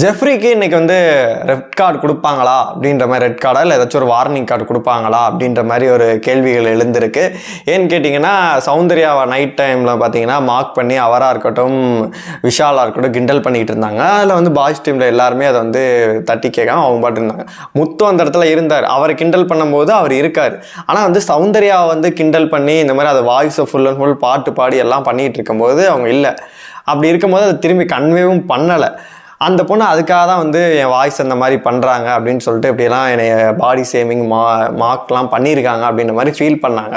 ஜெஃப்ரிக்கு இன்றைக்கி வந்து red card கொடுப்பாங்களா அப்படின்ற மாதிரி ரெட் கார்டா இல்லை ஏதாச்சும் ஒரு வார்னிங் கார்டு கொடுப்பாங்களா அப்படின்ற மாதிரி ஒரு கேள்விகள் எழுந்திருக்கு. ஏன்னு கேட்டிங்கன்னா சௌந்தர்யாவை நைட் டைமில் பார்த்தீங்கன்னா மார்க் பண்ணி அவராக இருக்கட்டும் விஷாலாக இருக்கட்டும் கிண்டல் பண்ணிக்கிட்டு இருந்தாங்க. அதில் வந்து பாய்ஸ் டீமில் எல்லாருமே அதை வந்து தட்டி கேட்காம அவங்க பாட்டு இருந்தாங்க. முத்து அந்த இடத்துல இருந்தார். அவரை கிண்டல் பண்ணும்போது அவர் இருக்கார். ஆனால் வந்து சௌந்தர்யாவை வந்து கிண்டல் பண்ணி இந்த மாதிரி அதை வாய்ஸை ஃபுல் அண்ட் ஃபுல் பாட்டு பாடி எல்லாம் பண்ணிகிட்டு இருக்கும்போது அவங்க இல்லை. அப்படி இருக்கும்போது அதை திரும்பி கன்வேவும் பண்ணலை. அந்த பொண்ணு அதுக்காக தான் வந்து என் வாய்ஸ் அந்த மாதிரி பண்ணுறாங்க அப்படின்னு சொல்லிட்டு இப்படிலாம் என்னை பாடி சேமிங் மா மார்க்லாம் பண்ணியிருக்காங்க அப்படின்ற மாதிரி ஃபீல் பண்ணாங்க.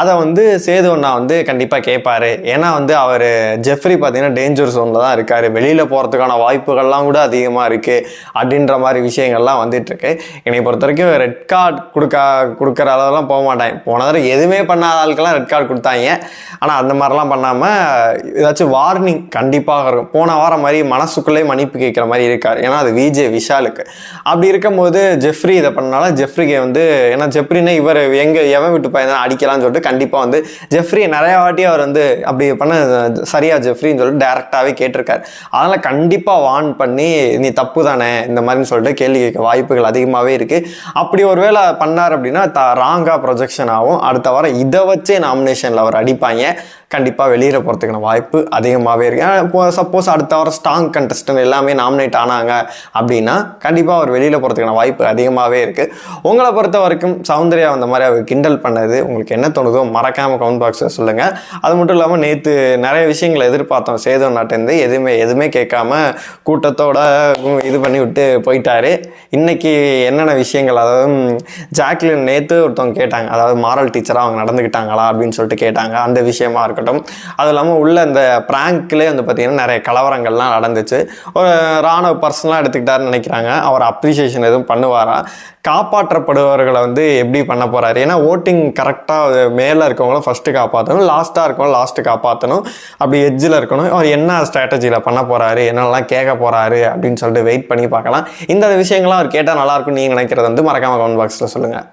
அதை வந்து சேது ஒன்றா வந்து கண்டிப்பாக கேட்பாரு. ஏன்னா வந்து அவர் ஜெஃப்ரி பார்த்தீங்கன்னா டேஞ்சர் ஜோனில் தான் இருக்கார். வெளியில் போகிறதுக்கான வாய்ப்புகள்லாம் கூட அதிகமாக இருக்குது அப்படின்ற மாதிரி விஷயங்கள்லாம் வந்துட்டுருக்கு என்னை பொறுத்த வரைக்கும் ரெட் கார்டு கொடுக்க கொடுக்குற அளவுலாம் போக மாட்டேன் போன தடவை எதுவுமே பண்ணாத ஆளுக்கெல்லாம் ரெட் கார்டு கொடுத்தாங்க. ஆனால் அந்த மாதிரிலாம் பண்ணாமல் ஏதாச்சும் வார்னிங் கண்டிப்பாக இருக்கும் போன வாரம் மாதிரி மனசுக்குள்ளே மன்னிப்பு கேட்குற மாதிரி இருக்கார். ஏன்னா அது விஜே விஷாலுக்கு. அப்படி இருக்கும்போது ஜெஃப்ரி இதை பண்ணனால ஜெஃப்ரிக்கு வந்து ஏன்னா ஜெஃப்ரினா இவர் எங்கே எவன் விட்டு பையன் அடிக்கலாம்னு சொல்லிட்டு கண்டிப்பாக வந்து ஜெஃப்ரி நிறையா வாட்டி அவர் வந்து அப்படி பண்ண சரியா ஜெஃப்ரின்னு சொல்லிட்டு டேரெக்டாகவே கேட்டிருக்காரு. அதனால் கண்டிப்பாக வார்ன் பண்ணி நீ தப்பு தானே? இந்த மாதிரின்னு சொல்லிட்டு கேள்வி கேட்க வாய்ப்புகள் அதிகமாகவே இருக்குது அப்படி ஒரு வேளை பண்ணார் அப்படின்னா த ராங்காக ப்ரொஜெக்ஷன் ஆகும். அடுத்த வாரம் இதை வச்சே நாமினேஷனில் அவர் அடிப்பாங்க. கண்டிப்பாக வெளியில் போகிறதுக்கான வாய்ப்பு அதிகமாகவே இருக்கு. இப்போ சப்போஸ் அடுத்த வாரம் ஸ்ட்ராங் கண்டஸ்டன் எல்லாமே நாமினேட் ஆனாங்க அப்படின்னா கண்டிப்பாக அவர் வெளியில் போகிறதுக்கான வாய்ப்பு அதிகமாகவே இருக்குது உங்களை பொறுத்த வரைக்கும் சௌந்தர்யா அந்த மாதிரி அவர் கிண்டல் பண்ணது உங்களுக்கு என்ன தோணுதோ மறக்காமல் கமெண்ட் பாக்ஸில் சொல்லுங்கள் அது மட்டும் இல்லாமல் நேற்று நிறைய விஷயங்களை எதிர்பார்த்தோம். சேதம் நாட்டேருந்து எதுவுமே எதுவுமே கேட்காம கூட்டத்தோட இது பண்ணி விட்டு போயிட்டாரு. இன்றைக்கி என்னென்ன விஷயங்கள் அதாவது ஜாக்லின் நேற்று ஒருத்தவங்க கேட்டாங்க. அதாவது மாரல் டீச்சராக அவங்க நடந்துக்கிட்டாங்களா அப்படின்னு சொல்லிட்டு கேட்டாங்க. அந்த விஷயமா இருக்கும் இருக்கட்டும். அது இல்லாமல் உள்ள இந்த ப்ராங்க்லேயே வந்து பார்த்திங்கன்னா நிறைய கலவரங்கள்லாம் நடந்துச்சு. ஒரு ராணுவ பர்சனலாக எடுத்துக்கிட்டாருன்னு நினைக்கிறாங்க. அவர் அப்ரிசியேஷன் எதுவும் பண்ணுவாரா? காப்பாற்றப்படுபவர்களை வந்து எப்படி பண்ண போகிறாரு ஏன்னா ஓட்டிங் கரெக்டாக மேலே இருக்கவங்களும் ஃபஸ்ட்டு காப்பாற்றணும் லாஸ்ட்டாக இருக்கவங்களும் லாஸ்ட்டு காப்பாற்றணும் அப்படி எட்ஜில் இருக்கணும். அவர் என்ன ஸ்ட்ராட்டஜியில் பண்ண போகிறாரு என்னெல்லாம் கேட்க போகிறாரு அப்படின்னு சொல்லிட்டு வெயிட் பண்ணி பார்க்கலாம். இந்த விஷயங்கள்லாம் அவர் கேட்டால் நல்லாயிருக்கும் நீங்கள் நினைக்கிறது வந்து மறக்காமல் கமெண்ட் பாக்ஸில் சொல்லுங்கள்